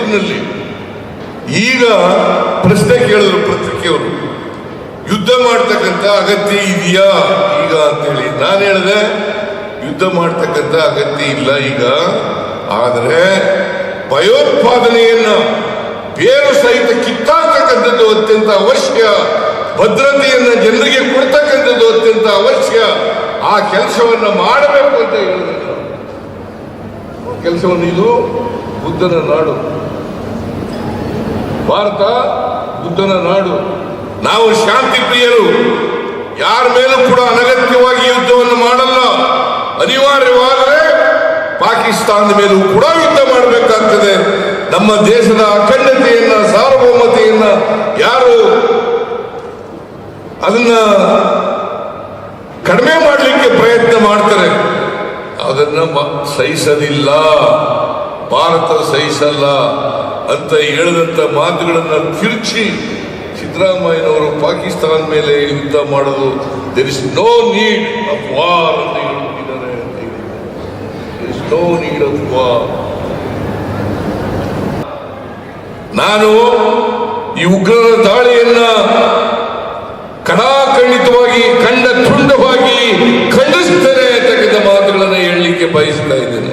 ಮೈಸೂರಿನಲ್ಲಿ ಈಗ ಪ್ರಶ್ನೆ ಕೇಳಿದ್ರು ಪತ್ರಿಕೆಯವರು, ಯುದ್ಧ ಮಾಡ್ತಕ್ಕಂಥ ಅಗತ್ಯ ಇದೆಯಾ ಈಗ ಅಂತೇಳಿ? ನಾನು ಹೇಳಿದೆ, ಯುದ್ಧ ಮಾಡ್ತಕ್ಕಂಥ ಅಗತ್ಯ ಇಲ್ಲ ಈಗ. ಆದರೆ ಭಯೋತ್ಪಾದನೆಯನ್ನ ಬೇರು ಸಹಿತ ಕಿತ್ತಾಡ್ತಕ್ಕಂಥದ್ದು ಅತ್ಯಂತ ಅವಶ್ಯ. ಭದ್ರತೆಯನ್ನು ಜನರಿಗೆ ಕೊಡ್ತಕ್ಕಂಥದ್ದು ಅತ್ಯಂತ ಅವಶ್ಯ. ಆ ಕೆಲಸವನ್ನ ಮಾಡಬೇಕು ಅಂತ ಹೇಳಿದ್ರು ಕೆಲಸವನ್ನು ಇದು ಬುದ್ಧನ ನಾಡು. ಭಾರತ ಬುದ್ಧನ ನಾಡು. ನಾವು ಶಾಂತಿ ಪ್ರಿಯರು. ಯಾರ ಮೇಲೂ ಕೂಡ ಅನಗತ್ಯವಾಗಿ ಯುದ್ಧವನ್ನು ಮಾಡಲ್ಲ. ಅನಿವಾರ್ಯವಾದರೆ ಪಾಕಿಸ್ತಾನದ ಮೇಲೂ ಕೂಡ ಯುದ್ಧ ಮಾಡಬೇಕಾಗ್ತದೆ. ನಮ್ಮ ದೇಶದ ಅಖಂಡತೆಯನ್ನ, ಸಾರ್ವಭೌಮತೆಯನ್ನ ಯಾರು ಅದನ್ನ ಕಡಿಮೆ ಮಾಡಲಿಕ್ಕೆ ಪ್ರಯತ್ನ ಮಾಡ್ತಾರೆ. ಅದನ್ನ ಸಹಿಸಲಿಲ್ಲ. ಭಾರತ ಸಹಿಸಲ್ಲ. ಅಂತ ಹೇಳಿದಂತ ಮಾತುಗಳನ್ನ ತಿರುಚಿ ಸಿದ್ದರಾಮಯ್ಯನವರು ಪಾಕಿಸ್ತಾನ ಮೇಲೆ ಯುದ್ಧ ಮಾಡೋದು there is no need of war ಅಂತ ಹೇಳಿದ್ದಾರೆ. ದೇರ್ ಇಸ್ ನೋ ನೀಡ್ ನಾನು ಈ ಉಗ್ರರ ದಾಳಿಯನ್ನ ಕಡಾಖಂಡಿತವಾಗಿ ಕಂಡ ತುಂಡವಾಗಿ ಖಂಡಿಸ್ತೇನೆ ತೆಗೆದ ಮಾತುಗಳನ್ನು ಹೇಳಲಿಕ್ಕೆ ಬಯಸ್ತಾ ಇದ್ದೇನೆ.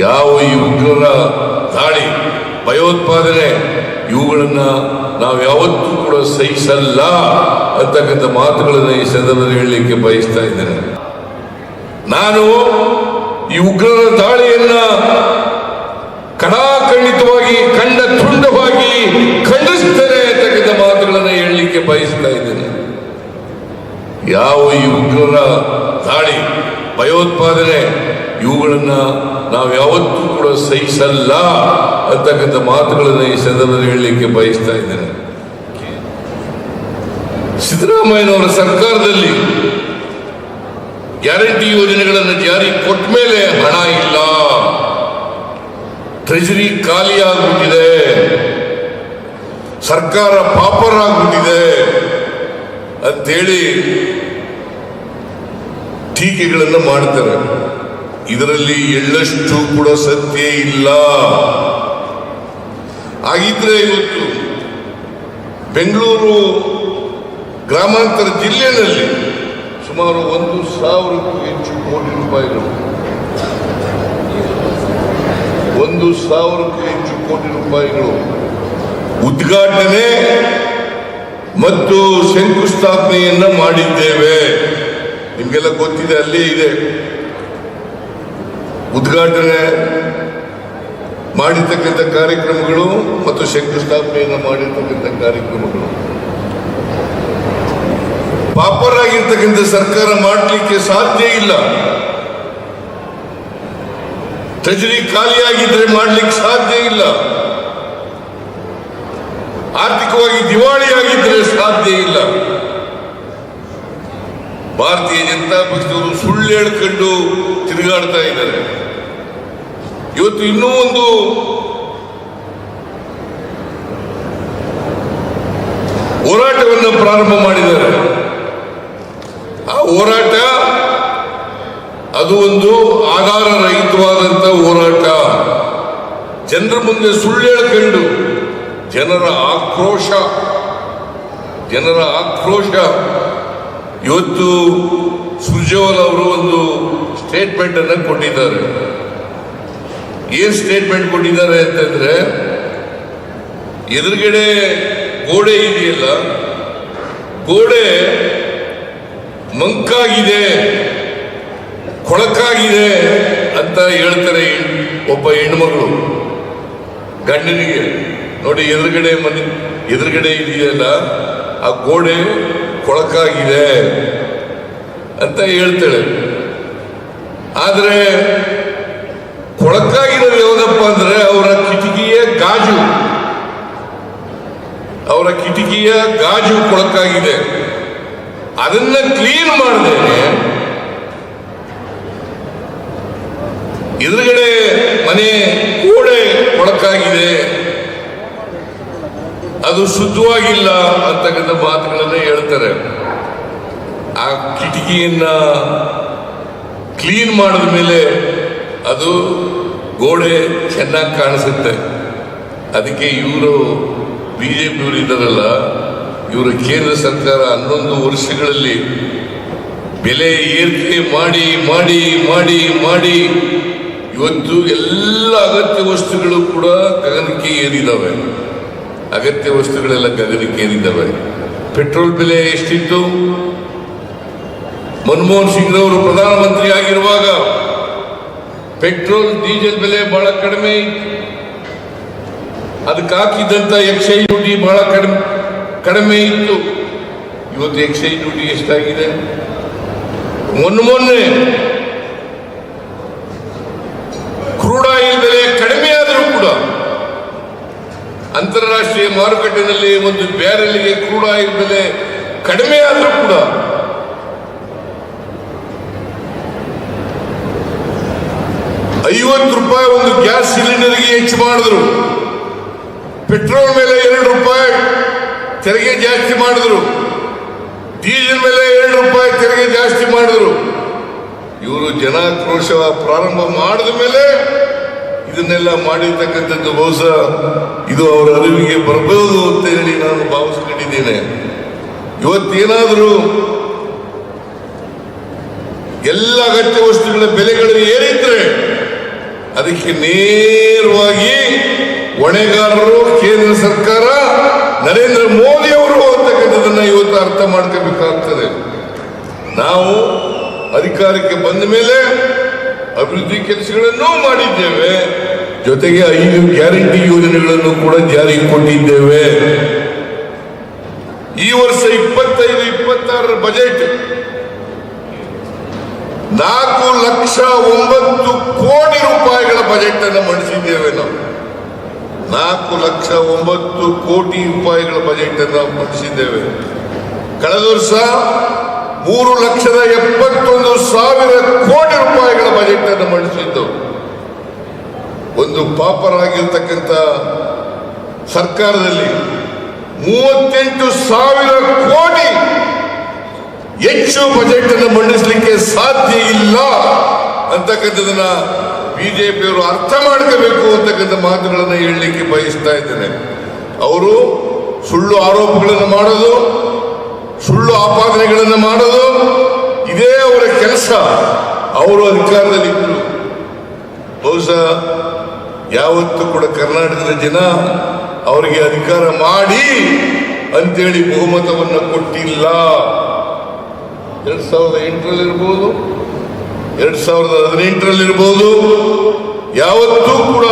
ಯಾವ ಈ ಉಗ್ರರ ದಾಳಿ, ಭಯೋತ್ಪಾದನೆ, ಇವುಗಳನ್ನ ನಾವು ಯಾವತ್ತೂ ಕೂಡ ಸಹಿಸಲ್ಲ ಅಂತಕ್ಕಂಥ ಮಾತುಗಳನ್ನು ಈ ಸಂದರ್ಭದಲ್ಲಿ ಹೇಳಲಿಕ್ಕೆ ಬಯಸ್ತಾ ಇದ್ದೇನೆ. ನಾನು ಈ ಉಗ್ರರ ದಾಳಿಯನ್ನ ಕಡಾಖಂಡಿತವಾಗಿ ಕಂಡ ತುಂಡವಾಗಿ ಖಂಡಿಸ್ತೇನೆ ಅಂತಕ್ಕಂಥ ಮಾತುಗಳನ್ನು ಹೇಳಲಿಕ್ಕೆ ಬಯಸ್ತಾ ಇದ್ದೇನೆ. ಯಾವ ಈ ಉಗ್ರರ ದಾಳಿ, ಭಯೋತ್ಪಾದನೆ, ಇವುಗಳನ್ನ ನಾವು ಯಾವತ್ತೂ ಕೂಡ ಸಹಿಸಲ್ಲ ಅಂತಕ್ಕಂಥ ಮಾತುಗಳನ್ನು ಈ ಸಂದರ್ಭದಲ್ಲಿ ಹೇಳಲಿಕ್ಕೆ ಬಯಸ್ತಾ ಇದ್ದೇನೆ. ಸಿದ್ದರಾಮಯ್ಯನವರ ಸರ್ಕಾರದಲ್ಲಿ ಗ್ಯಾರಂಟಿ ಯೋಜನೆಗಳನ್ನು ಜಾರಿ ಕೊಟ್ಟ ಮೇಲೆ ಹಣ ಇಲ್ಲ. ಟ್ರೆಜರಿ ಖಾಲಿಯಾಗ್ಬಿಟ್ಟಿದೆ ಸರ್ಕಾರ ಪಾಪರ್ ಆಗ್ಬಿಟ್ಟಿದೆ ಅಂತೇಳಿ ಟೀಕೆಗಳನ್ನು ಮಾಡ್ತಾರೆ. ಇದರಲ್ಲಿ ಎಳ್ಳಷ್ಟು ಕೂಡ ಸತ್ಯ ಇಲ್ಲ. ಆಗಿದ್ರೆ ಇವತ್ತು ಬೆಂಗಳೂರು ಗ್ರಾಮಾಂತರ ಜಿಲ್ಲೆಯಲ್ಲಿ ಸುಮಾರು ಒಂದು ಸಾವಿರಕ್ಕೂ ಹೆಚ್ಚು ಕೋಟಿ ರೂಪಾಯಿಗಳು ಒಂದು ಸಾವಿರಕ್ಕೂ ಹೆಚ್ಚು ಕೋಟಿ ರೂಪಾಯಿಗಳು ಉದ್ಘಾಟನೆ ಮತ್ತು ಶಂಕುಸ್ಥಾಪನೆಯನ್ನ ಮಾಡಿದ್ದೇವೆ. ನಿಮಗೆಲ್ಲ ಗೊತ್ತಿದೆ, ಅಲ್ಲಿ ಇದೆ. ಉದ್ಘಾಟನೆ ಮಾಡಿರ್ತಕ್ಕಂಥ ಕಾರ್ಯಕ್ರಮಗಳು ಮತ್ತು ಶಂಕುಸ್ಥಾಪನೆಯನ್ನು ಮಾಡಿರ್ತಕ್ಕಂಥ ಕಾರ್ಯಕ್ರಮಗಳು. ಪಾಪರಾಗಿರ್ತಕ್ಕಂಥ ಸರ್ಕಾರ ಮಾಡಲಿಕ್ಕೆ ಸಾಧ್ಯ ಇಲ್ಲ. ಟ್ರೆಜರಿ ಖಾಲಿಯಾಗಿದ್ರೆ ಮಾಡ್ಲಿಕ್ಕೆ ಸಾಧ್ಯ ಇಲ್ಲ. ಆರ್ಥಿಕವಾಗಿ ದಿವಾಳಿಯಾಗಿದ್ರೆ ಸಾಧ್ಯ ಇಲ್ಲ. ಭಾರತೀಯ ಜನತಾ ಪಕ್ಷದವರು ಸುಳ್ಳು ಹೇಳ್ಕೊಂಡು ತಿರುಗಾಡ್ತಾ ಇದ್ದಾರೆ. ಇವತ್ತು ಇನ್ನೂ ಒಂದು ಹೋರಾಟವನ್ನು ಪ್ರಾರಂಭ ಮಾಡಿದ್ದಾರೆ. ಆ ಹೋರಾಟ ಅದು ಒಂದು ಆಧಾರ ರಹಿತವಾದಂತ ಹೋರಾಟ. ಜನರ ಮುಂದೆ ಸುಳ್ಳು ಹೇಳ್ಕೊಂಡು ಜನರ ಆಕ್ರೋಶ ಜನರ ಆಕ್ರೋಶ. ಇವತ್ತು ಸುರ್ಜೇವಾಲ್ ಅವರು ಒಂದು ಸ್ಟೇಟ್ಮೆಂಟ್ ಅನ್ನು ಕೊಟ್ಟಿದ್ದಾರೆ. ಏನ್ ಸ್ಟೇಟ್ಮೆಂಟ್ ಕೊಟ್ಟಿದ್ದಾರೆ ಅಂತಂದ್ರೆ, ಎದುರುಗಡೆ ಗೋಡೆ ಇದೆಯಲ್ಲ, ಗೋಡೆ ಮಂಕಾಗಿದೆ, ಕೊಳಕಾಗಿದೆ ಅಂತ ಹೇಳ್ತಾರೆ ಒಬ್ಬ ಹೆಣ್ಮಗಳು. ಗಂಡನಿಗೆ, ನೋಡಿ ಎದುರುಗಡೆ ಮನೆ, ಎದುರುಗಡೆ ಇದೆಯಲ್ಲ, ಆ ಗೋಡೆ ಕೊಳಕಾಗಿದೆ ಅಂತ ಹೇಳ್ತಾಳೆ. ಆದ್ರೆ ಕೊಳಕಾಗಿರೋದು ಯಾವುದಪ್ಪ ಅಂದ್ರೆ ಅವರ ಕಿಟಕಿಯ ಗಾಜು ಅವರ ಕಿಟಕಿಯ ಗಾಜು ಕೊಳಕಾಗಿದೆ. ಅದನ್ನ ಕ್ಲೀನ್ ಮಾಡಿದೇನೆ ಎದುರುಗಡೆ ಮನೆ ಕೂಡೆ ಕೊಳಕಾಗಿದೆ. ಅದು ಶುದ್ಧವಾಗಿಲ್ಲ ಅಂತಕ್ಕಂಥ ಮಾತುಗಳನ್ನ ಹೇಳ್ತಾರೆ. ಆ ಕಿಟಕಿಯನ್ನ ಕ್ಲೀನ್ ಮಾಡಿದ ಮೇಲೆ ಅದು ಗೋಡೆ ಚೆನ್ನಾಗಿ ಕಾಣಿಸುತ್ತೆ. ಅದಕ್ಕೆ ಇವರು ಬಿಜೆಪಿಯವರು ಇದ್ದಾರಲ್ಲ, ಇವರು ಕೇಂದ್ರ ಸರ್ಕಾರ ಹನ್ನೊಂದು ವರ್ಷಗಳಲ್ಲಿ ಬೆಲೆ ಏರಿಕೆ ಮಾಡಿ ಮಾಡಿ ಮಾಡಿ ಮಾಡಿ, ಇವತ್ತು ಎಲ್ಲ ಅಗತ್ಯ ವಸ್ತುಗಳು ಕೂಡ ಗಗನಕ್ಕೆ ಏರಿದ್ದಾವೆ ಅಗತ್ಯ ವಸ್ತುಗಳೆಲ್ಲ ಗಗನಕ್ಕೆ ಏರಿದ್ದಾವೆ ಪೆಟ್ರೋಲ್ ಬೆಲೆ ಎಷ್ಟಿತ್ತು? ಮನಮೋಹನ್ ಸಿಂಗ್ ಅವರು ಪ್ರಧಾನಮಂತ್ರಿ ಆಗಿರುವಾಗ ಪೆಟ್ರೋಲ್, ಡೀಸೆಲ್ ಬೆಲೆ ಬಹಳ ಕಡಿಮೆ ಅದಕ್ಕೆ ಹಾಕಿದಂತ ಎಕ್ಸೈಸ್ ಡ್ಯೂಟಿ ಬಹಳ ಕಡಿಮೆ ಕಡಿಮೆ ಇತ್ತು. ಇವತ್ತು ಎಕ್ಸೈಸ್ ಡ್ಯೂಟಿ ಎಷ್ಟಾಗಿದೆ? ಮೊನ್ನೆ ಮೊನ್ನೆ ಕ್ರೂಡ್ ಆಯಿಲ್ ಬೆಲೆ ಕಡಿಮೆ ಆದರೂ ಕೂಡ ಅಂತಾರಾಷ್ಟ್ರೀಯ ಮಾರುಕಟ್ಟೆನಲ್ಲಿ ಒಂದು ಬ್ಯಾರೆಲ್ಗೆ ಕ್ರೂಡ್ ಆಯಿಲ್ ಬೆಲೆ ಕಡಿಮೆ ಆದರೂ ಕೂಡ ಐವತ್ತು ರೂಪಾಯಿ ಒಂದು ಗ್ಯಾಸ್ ಸಿಲಿಂಡರ್ಗೆ ಹೆಚ್ಚು ಮಾಡಿದ್ರು. ಪೆಟ್ರೋಲ್ ಮೇಲೆ ಎರಡು ರೂಪಾಯಿ ತೆರಿಗೆ ಜಾಸ್ತಿ ಮಾಡಿದ್ರು. ಡೀಸೆಲ್ ಮೇಲೆ ಎರಡು ರೂಪಾಯಿ ತೆರಿಗೆ ಜಾಸ್ತಿ ಮಾಡಿದ್ರು. ಇವರು ಜನಾಕ್ರೋಶ ಪ್ರಾರಂಭ ಮಾಡಿದ ಮೇಲೆ ಇದನ್ನೆಲ್ಲ ಮಾಡಿರ್ತಕ್ಕಂಥದ್ದು ಬಹುಶಃ ಇದು ಅವರ ಅರಿವಿಗೆ ಬರಬಹುದು ಅಂತ ಹೇಳಿ ನಾನು ಭಾವಿಸ್ಕೊಂಡಿದ್ದೇನೆ. ಇವತ್ತೇನಾದರೂ ಎಲ್ಲ ಅಗತ್ಯ ವಸ್ತುಗಳ ಬೆಲೆಗಳು ಏರಿದ್ರೆ ಅದಕ್ಕೆ ನೇರವಾಗಿ ಹೊಣೆಗಾರರು, ಕೇಂದ್ರ ಸರ್ಕಾರ, ನರೇಂದ್ರ ಮೋದಿ ಅವರು ಅಂತಕ್ಕಂಥದ್ದನ್ನ ಇವತ್ತು ಅರ್ಥ ಮಾಡ್ಕೋಬೇಕಾಗ್ತದೆ. ನಾವು ಅಧಿಕಾರಕ್ಕೆ ಬಂದ ಮೇಲೆ ಅಭಿವೃದ್ಧಿ ಕೆಲಸಗಳನ್ನು ಮಾಡಿದ್ದೇವೆ. ಜೊತೆಗೆ ಐದು ಗ್ಯಾರಂಟಿ ಯೋಜನೆಗಳನ್ನು ಕೂಡ ಜಾರಿಗೆ ಕೊಟ್ಟಿದ್ದೇವೆ. ಈ ವರ್ಷ ಇಪ್ಪತ್ತೈದು, ಇಪ್ಪತ್ತಾರರ ಬಜೆಟ್ ನಾಲ್ಕು ಲಕ್ಷ ಒಂಬತ್ತು ಕೋಟಿ ರೂಪಾಯಿಗಳ ಬಜೆಟ್ ಅನ್ನು ಮಂಡಿಸಿದ್ದೇವೆ ನಾವು. ನಾಲ್ಕು ಲಕ್ಷ ಒಂಬತ್ತು ಕೋಟಿ ರೂಪಾಯಿಗಳ ಬಜೆಟ್ ಅನ್ನು ಮಂಡಿಸಿದ್ದೇವೆ ಕಳೆದ ವರ್ಷ ಮೂರು ಲಕ್ಷದ ಎಪ್ಪತ್ತೊಂದು ಸಾವಿರ ಕೋಟಿ ರೂಪಾಯಿಗಳ ಬಜೆಟ್ ಅನ್ನು ಮಂಡಿಸಿದ್ದು. ಒಂದು ಪಾಪರಾಗಿರ್ತಕ್ಕಂಥ ಸರ್ಕಾರದಲ್ಲಿ ಮೂವತ್ತೆಂಟು ಸಾವಿರ ಕೋಟಿ ಹೆಚ್ಚು ಬಜೆಟ್ ಅನ್ನು ಮಂಡಿಸಲಿಕ್ಕೆ ಸಾಧ್ಯ ಇಲ್ಲ ಅಂತಕ್ಕಂಥದನ್ನ ಬಿಜೆಪಿಯವರು ಅರ್ಥ ಮಾಡ್ಕೋಬೇಕು ಅಂತಕ್ಕಂಥ ಮಾತುಗಳನ್ನು ಹೇಳಲಿಕ್ಕೆ ಬಯಸ್ತಾ ಇದ್ದೇನೆ. ಅವರು ಸುಳ್ಳು ಆರೋಪಗಳನ್ನು ಮಾಡೋದು, ಸುಳ್ಳು ಆಪಾದನೆಗಳನ್ನು ಮಾಡೋದು, ಇದೇ ಅವರ ಕೆಲಸ. ಅವರು ಅಧಿಕಾರದಲ್ಲಿದ್ದರು ಬಹುಶಃ ಯಾವತ್ತೂ ಕೂಡ ಕರ್ನಾಟಕದ ಜನ ಅವರಿಗೆ ಅಧಿಕಾರ ಮಾಡಿ ಅಂತೇಳಿ ಬಹುಮತವನ್ನು ಕೊಟ್ಟಿಲ್ಲ. ಎರಡು ಸಾವಿರದ ಎಂಟರಲ್ಲಿ ಇರ್ಬೋದು. ಎರಡ್ ಸಾವಿರದ ಹದಿನೆಂಟರಲ್ಲಿರ್ಬೋದು, ಯಾವತ್ತೂ ಕೂಡ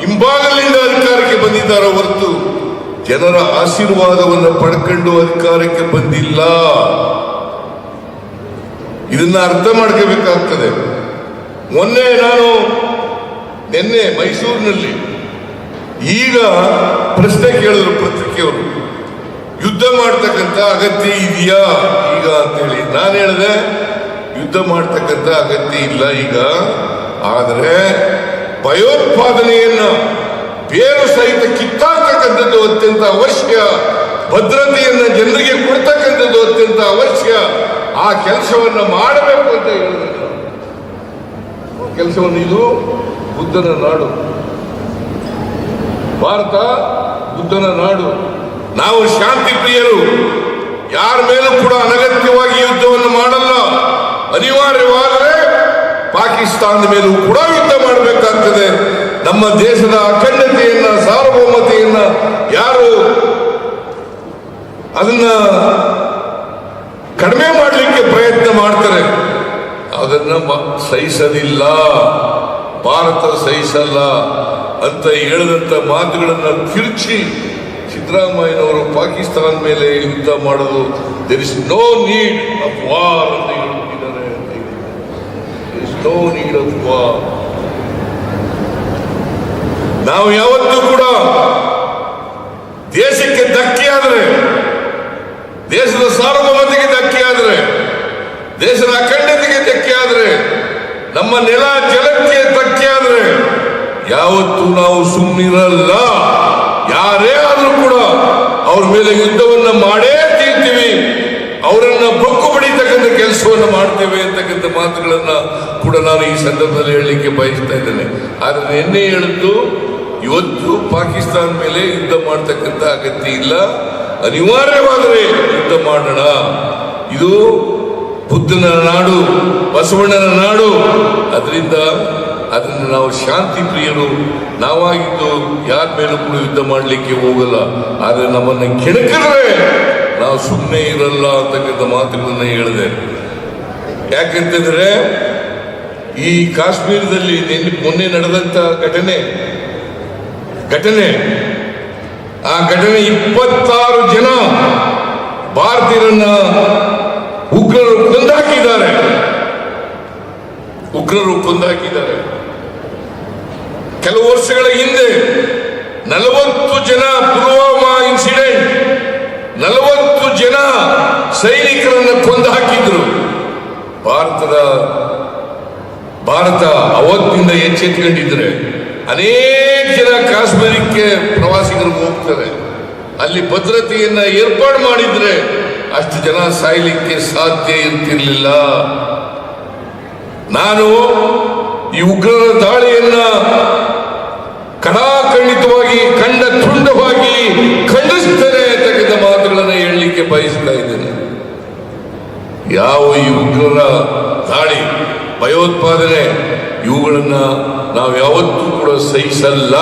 ಹಿಂಭಾಗಲಿಂದ ಅಧಿಕಾರಕ್ಕೆ ಬಂದಿದ್ದಾರೆ ಹೊರತು ಜನರ ಆಶೀರ್ವಾದವನ್ನು ಪಡ್ಕೊಂಡು ಅಧಿಕಾರಕ್ಕೆ ಬಂದಿಲ್ಲ. ಇದನ್ನ ಅರ್ಥ ಮಾಡ್ಕೋಬೇಕಾಗ್ತದೆ. ಮೊನ್ನೆ ನಾನು ನಿನ್ನೆ ಮೈಸೂರಿನಲ್ಲಿ ಈಗ ಪ್ರಶ್ನೆ ಕೇಳಿದ್ರು ಪತ್ರಿಕೆಯವರು, ಯುದ್ಧ ಮಾಡ್ತಕ್ಕಂಥ ಅಗತ್ಯ ಇದೆಯಾ? ಈಗ ಅಂತೇಳಿ. ನಾನು ಹೇಳಿದೆ ಯುದ್ಧ ಮಾಡ್ತಕ್ಕಂಥ ಅಗತ್ಯ ಇಲ್ಲ ಈಗ. ಆದರೆ ಭಯೋತ್ಪಾದನೆಯನ್ನು ಬೇರು ಸಹಿತ ಕಿತ್ತಾಡ್ತಕ್ಕಂಥದ್ದು ಅತ್ಯಂತ ಅವಶ್ಯ. ಭದ್ರತೆಯನ್ನು ಜನರಿಗೆ ಕೊಡ್ತಕ್ಕಂಥದ್ದು ಅತ್ಯಂತ ಅವಶ್ಯ. ಆ ಕೆಲಸವನ್ನು ಮಾಡಬೇಕು ಅಂತ ಹೇಳಿದ್ರು ನಾನು. ಕೆಲಸವನ್ನು ಇದು ಬುದ್ಧನ ನಾಡು. ಭಾರತ ಬುದ್ಧನ ನಾಡು. ನಾವು ಶಾಂತಿ ಪ್ರಿಯರು ಯಾರ ಮೇಲೂ ಕೂಡ ಅನಗತ್ಯವಾಗಿ ಯುದ್ಧವನ್ನು ಮಾಡಲ್ಲ. ಅನಿವಾರ್ಯವಾದರೆ ಪಾಕಿಸ್ತಾನದ ಮೇಲೂ ಕೂಡ ಯುದ್ಧ ಮಾಡಬೇಕಾಗ್ತದೆ. ನಮ್ಮ ದೇಶದ ಅಖಂಡತೆಯನ್ನ, ಸಾರ್ವಭೌಮತೆಯನ್ನ ಯಾರು ಅದನ್ನ ಕಡಿಮೆ ಮಾಡಲಿಕ್ಕೆ ಪ್ರಯತ್ನ ಮಾಡ್ತಾರೆ. ಅದನ್ನ ಸಹಿಸದಿಲ್ಲ ಸಹಿಸಲಿಲ್ಲ, ಭಾರತ ಸಹಿಸಲ್ಲ ಅಂತ ಹೇಳಿದಂತ ಮಾತುಗಳನ್ನ ತಿರುಚಿ ಸಿದ್ದರಾಮಯ್ಯನವರು ಪಾಕಿಸ್ತಾನ ಮೇಲೆ ಯುದ್ಧ ಮಾಡೋದು there is no need of war ಅಂತ ನೋ ನೀಡ್ ನಾವು ಯಾವತ್ತೂ ಕೂಡ ದೇಶಕ್ಕೆ ಧಕ್ಕೆ ಆದರೆ ದೇಶದ ಸಾರ್ವಭೌಮತೆಗೆ ಧಕ್ಕೆ ಆದರೆ ದೇಶದ ಅಖಂಡತೆಗೆ ಧಕ್ಕೆ ಆದರೆ ನಮ್ಮ ನೆಲ ಜಲಕ್ಕೆ ಧಕ್ಕೆ ಆದರೆ ಯಾವತ್ತೂ ನಾವು ಸುಮ್ಮನಿರಲ್ಲ ಯಾರೇ ಆದರೂ ಕೂಡ ಅವ್ರ ಮೇಲೆ ಯುದ್ಧವನ್ನು ಮಾಡೇ ತೀರ್ತೀವಿ. ಅವರನ್ನ ಬೊಕ್ಕು ಇರ್ತಕ್ಕಂಥ ಕೆಲಸವನ್ನು ಮಾಡ್ತೇವೆ ಅಂತಕ್ಕಂಥ ಮಾತುಗಳನ್ನು ಕೂಡ ನಾನು ಈ ಸಂದರ್ಭದಲ್ಲಿ ಹೇಳಲಿಕ್ಕೆ ಬಯಸ್ತಾ ಇದ್ದೇನೆ. ಆದರೆ ನಿನ್ನೆ ಹೇಳಿದ್ದು, ಇವತ್ತು ಪಾಕಿಸ್ತಾನ ಮೇಲೆ ಯುದ್ಧ ಮಾಡ್ತಕ್ಕಂಥ ಅಗತ್ಯ ಇಲ್ಲ. ಅನಿವಾರ್ಯವಾದರೆ ಯುದ್ಧ ಮಾಡೋಣ. ಇದು ಬುದ್ಧನ ನಾಡು, ಬಸವಣ್ಣನ ನಾಡು. ಅದರಿಂದ ಅದನ್ನು ನಾವು ಶಾಂತಿ ಪ್ರಿಯರು ನಾವಾಗಿದ್ದು ಯಾರ ಮೇಲೂ ಕೂಡ ಯುದ್ಧ ಮಾಡಲಿಕ್ಕೆ ಹೋಗಲ್ಲ. ಆದರೆ ನಮ್ಮನ್ನು ಕೆಣಕಿದ್ರೆ ಸುಮ್ಮನೆ ಇರಲ್ಲ ಅಂತಕ್ಕಂಥ ಮಾತುಗಳನ್ನು ಹೇಳಿದೆ. ಯಾಕಂತಂದ್ರೆ ಈ ಕಾಶ್ಮೀರದಲ್ಲಿ ನಿನ್ನೆ ಮೊನ್ನೆ ನಡೆದಂತ ಘಟನೆ ಘಟನೆ, ಆ ಘಟನೆ ಇಪ್ಪತ್ತಾರು ಜನ ಭಾರತೀಯರನ್ನ ಉಗ್ರರು ಕೊಂದಾಕಿದ್ದಾರೆ. ಉಗ್ರರು ಕೊಂದಾಕಿದ್ದಾರೆ. ಕೆಲವು ವರ್ಷಗಳ ಹಿಂದೆ ನಲವತ್ತು ಜನ ಪುಲ್ವಾಮಾ ನಲವತ್ತು ಜನ ಸೈನಿಕರನ್ನು ಕೊಂದು ಹಾಕಿದ್ರು. ಭಾರತದ, ಭಾರತ ಅವತ್ತಿಂದ ಎಚ್ಚೆತ್ಕೊಂಡಿದ್ರೆ ಅನೇಕ ಜನ ಕಾಶ್ಮೀರಕ್ಕೆ ಪ್ರವಾಸಿಗರು ಹೋಗ್ತಾರೆ. ಅಲ್ಲಿ ಭದ್ರತೆಯನ್ನ ಏರ್ಪಾಡು ಮಾಡಿದ್ರೆ ಅಷ್ಟು ಜನ ಸಾಯ್ಲಿಕ್ಕೆ ಸಾಧ್ಯ ಇರ್ತಿರ್ಲಿಲ್ಲ. ನಾನು ಈ ಉಗ್ರರ ದಾಳಿಯನ್ನ ಕಡಾಖಂಡಿತವಾಗಿ ಕಂಡ ತುಂಡವಾಗಿ ಹೇಳಲಿಕ್ಕೆ ಬಯಸ್ತಾ ಇದ್ದೇನೆ. ಯಾವ ಈ ಉಗ್ರರ ದಾಳಿ, ಭಯೋತ್ಪಾದನೆ, ಇವುಗಳನ್ನ ನಾವು ಯಾವತ್ತೂ ಕೂಡ ಸಹಿಸಲ್ಲ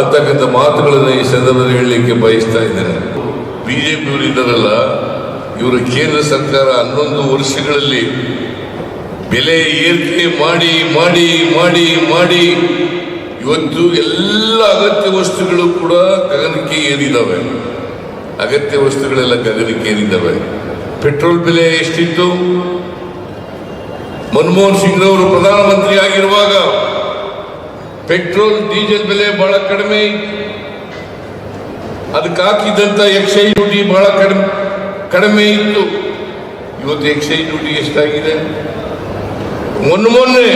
ಅಂತಕ್ಕಂಥ ಮಾತುಗಳನ್ನು ಈ ಸಂದರ್ಭದಲ್ಲಿ ಹೇಳಲಿಕ್ಕೆ ಬಯಸ್ತಾ ಇದ್ದೇನೆ. ಬಿಜೆಪಿಯವರು ಇದ್ದಾರಲ್ಲ, ಇವರು ಕೇಂದ್ರ ಸರ್ಕಾರ ಹನ್ನೊಂದು ವರ್ಷಗಳಲ್ಲಿ ಬೆಲೆ ಏರಿಕೆ ಮಾಡಿ ಮಾಡಿ ಮಾಡಿ ಮಾಡಿ ಇವತ್ತು ಎಲ್ಲ ಅಗತ್ಯ ವಸ್ತುಗಳು ಕೂಡ ಗಗನಕ್ಕೆ ಏರಿದಾವೆ. ಅಗತ್ಯ ವಸ್ತುಗಳೆಲ್ಲ ಗಗನಕ್ಕೇರಿದ್ದಾವೆ ಪೆಟ್ರೋಲ್ ಬೆಲೆ ಎಷ್ಟಿತ್ತು? ಮನಮೋಹನ್ ಸಿಂಗ್ ಅವರು ಪ್ರಧಾನಮಂತ್ರಿ ಆಗಿರುವಾಗ ಪೆಟ್ರೋಲ್, ಡೀಸೆಲ್ ಬೆಲೆ ಬಹಳ ಕಡಿಮೆ. ಅದಕ್ಕೆ ಹಾಕಿದ್ದಂತ ಎಕ್ಸೈಸ್ ಡ್ಯೂಟಿ ಬಹಳ ಕಡಿಮೆ ಕಡಿಮೆ ಇತ್ತು. ಇವತ್ತು ಎಕ್ಸೈಸ್ ಡ್ಯೂಟಿ ಎಷ್ಟಾಗಿದೆ? ಮೊನ್ನೆ ಮೊನ್ನೆ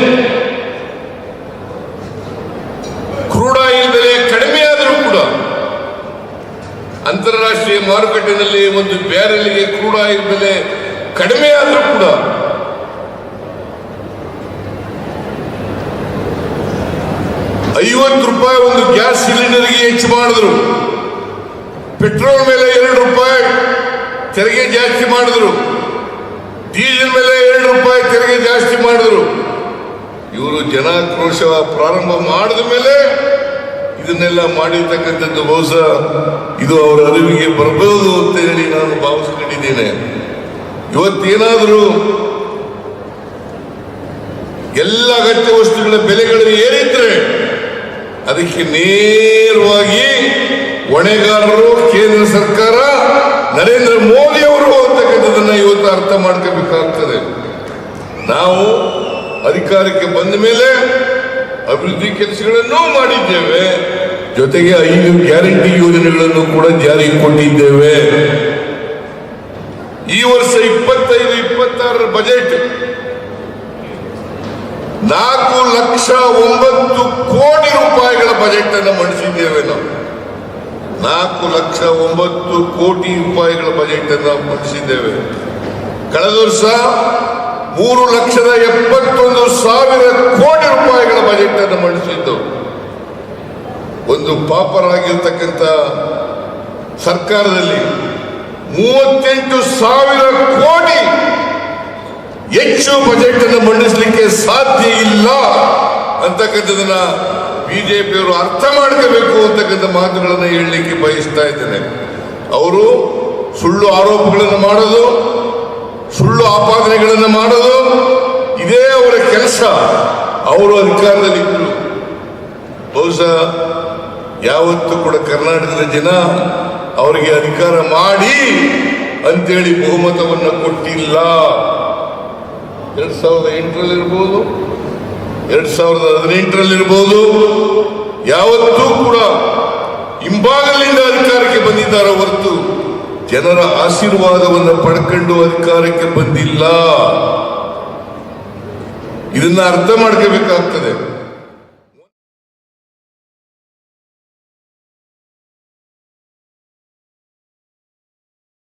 ಕ್ರೂಡ್ ಆಯಿಲ್ ಬೆಲೆ ಕಡಿಮೆ ಆದರೂ ಕೂಡ ಅಂತಾರಾಷ್ಟ್ರೀಯ ಮಾರುಕಟ್ಟೆಯಲ್ಲಿ ಒಂದು ಬ್ಯಾರೆಲ್ಗೆ ಕ್ರೂಡ್ ಆಯಿಲ್ ಬೆಲೆ ಕಡಿಮೆ ಆದರೂ ಕೂಡ ಐವತ್ತು ರೂಪಾಯಿ ಒಂದು ಗ್ಯಾಸ್ ಸಿಲಿಂಡರ್ಗೆ ಹೆಚ್ಚು ಮಾಡಿದ್ರು. ಪೆಟ್ರೋಲ್ ಮೇಲೆ ಎರಡು ರೂಪಾಯಿ ತೆರಿಗೆ ಜಾಸ್ತಿ ಮಾಡಿದ್ರು. ಡೀಸೆಲ್ ಮೇಲೆ ಎರಡು ರೂಪಾಯಿ ತೆರಿಗೆ ಜಾಸ್ತಿ ಮಾಡಿದ್ರು. ಇವರು ಜನಾಕ್ರೋಶ ಪ್ರಾರಂಭ ಮಾಡಿದ ಮೇಲೆ ಇದನ್ನೆಲ್ಲ ಮಾಡಿರ್ತಕ್ಕಂಥದ್ದು ಬಹುಶಃ ಇದು ಅವರ ಅರಿವಿಗೆ ಬರಬಹುದು ಅಂತ ಹೇಳಿ ನಾನು ಭಾವಿಸ್ಕೊಂಡಿದ್ದೇನೆ. ಇವತ್ತೇನಾದರೂ ಎಲ್ಲ ಅಗತ್ಯ ವಸ್ತುಗಳ ಬೆಲೆಗಳು ಏನಿದ್ರೆ ಅದಕ್ಕೆ ನೇರವಾಗಿ ಹೊಣೆಗಾರರು, ಕೇಂದ್ರ ಸರ್ಕಾರ, ನರೇಂದ್ರ ಮೋದಿ ಅವರು ಅಂತಕ್ಕಂಥದ್ದನ್ನ ಇವತ್ತು ಅರ್ಥ ಮಾಡ್ಕೋಬೇಕಾಗ್ತದೆ. ನಾವು ಅಧಿಕಾರಕ್ಕೆ ಬಂದ ಮೇಲೆ ಅಭಿವೃದ್ಧಿ ಕೆಲಸಗಳನ್ನು ಮಾಡಿದ್ದೇವೆ. ಜೊತೆಗೆ ಐದು ಗ್ಯಾರಂಟಿ ಯೋಜನೆಗಳನ್ನು ಕೂಡ ಜಾರಿಗೆ ಕೊಟ್ಟಿದ್ದೇವೆ. ಈ ವರ್ಷ ಇಪ್ಪತ್ತೈದು, ಇಪ್ಪತ್ತಾರರ ಬಜೆಟ್ ನಾಲ್ಕು ಲಕ್ಷ ಒಂಬತ್ತು ಕೋಟಿ ರೂಪಾಯಿಗಳ ಬಜೆಟ್ ಅನ್ನು ಮಂಡಿಸಿದ್ದೇವೆ ನಾವು. ನಾಲ್ಕು ಲಕ್ಷ ಒಂಬತ್ತು ಕೋಟಿ ರೂಪಾಯಿಗಳ ಬಜೆಟ್ ಅನ್ನು ಮಂಡಿಸಿದ್ದೇವೆ. ಕಳೆದ ವರ್ಷ ಮೂರು ಲಕ್ಷದ ಎಪ್ಪತ್ತೊಂದು ಸಾವಿರ ಕೋಟಿ ರೂಪಾಯಿಗಳ ಬಜೆಟ್ ಅನ್ನು ಮಂಡಿಸಿದ್ದು ಒಂದು ಪಾಪರಾಗಿರ್ತಕ್ಕಂಥ ಸರ್ಕಾರದಲ್ಲಿ ಮೂವತ್ತೆಂಟು ಸಾವಿರ ಕೋಟಿ ಹೆಚ್ಚು ಬಜೆಟ್ ಅನ್ನು ಮಂಡಿಸಲಿಕ್ಕೆ ಸಾಧ್ಯ ಇಲ್ಲ ಅಂತಕ್ಕಂಥದನ್ನ ಬಿಜೆಪಿಯವರು ಅರ್ಥ ಮಾಡ್ಕೋಬೇಕು ಅಂತಕ್ಕಂಥ ಮಾತುಗಳನ್ನು ಹೇಳಲಿಕ್ಕೆ ಬಯಸ್ತಾ ಇದ್ದೇನೆ. ಅವರು ಸುಳ್ಳು ಆರೋಪಗಳನ್ನು ಮಾಡೋದು, ಸುಳ್ಳು ಆಪಾದನೆಗಳನ್ನು ಮಾಡೋದು, ಇದೇ ಅವರ ಕೆಲಸ. ಅವರು ಅಧಿಕಾರದಲ್ಲಿ ಬಹುಶಃ ಯಾವತ್ತೂ ಕೂಡ ಕರ್ನಾಟಕದ ಜನ ಅವರಿಗೆ ಅಧಿಕಾರ ಮಾಡಿ ಅಂತೇಳಿ ಬಹುಮತವನ್ನು ಕೊಟ್ಟಿಲ್ಲ. ಎರಡ್ ಸಾವಿರದ ಎಂಟರಲ್ಲಿ ಇರ್ಬೋದು ಎರಡ್ ಸಾವಿರದ ಹದಿನೆಂಟರಲ್ಲಿ ಇರ್ಬೋದು ಯಾವತ್ತೂ ಕೂಡ ಹಿಂಭಾಗಲಿಂದ ಅಧಿಕಾರಕ್ಕೆ ಬಂದಿದ್ದಾರೆ ಹೊರತು ಜನರ ಆಶೀರ್ವಾದವನ್ನು ಪಡ್ಕೊಂಡು ಅಧಿಕಾರಕ್ಕೆ ಬಂದಿಲ್ಲ. ಇದನ್ನ ಅರ್ಥ ಮಾಡ್ಕೋಬೇಕಾಗ್ತದೆ.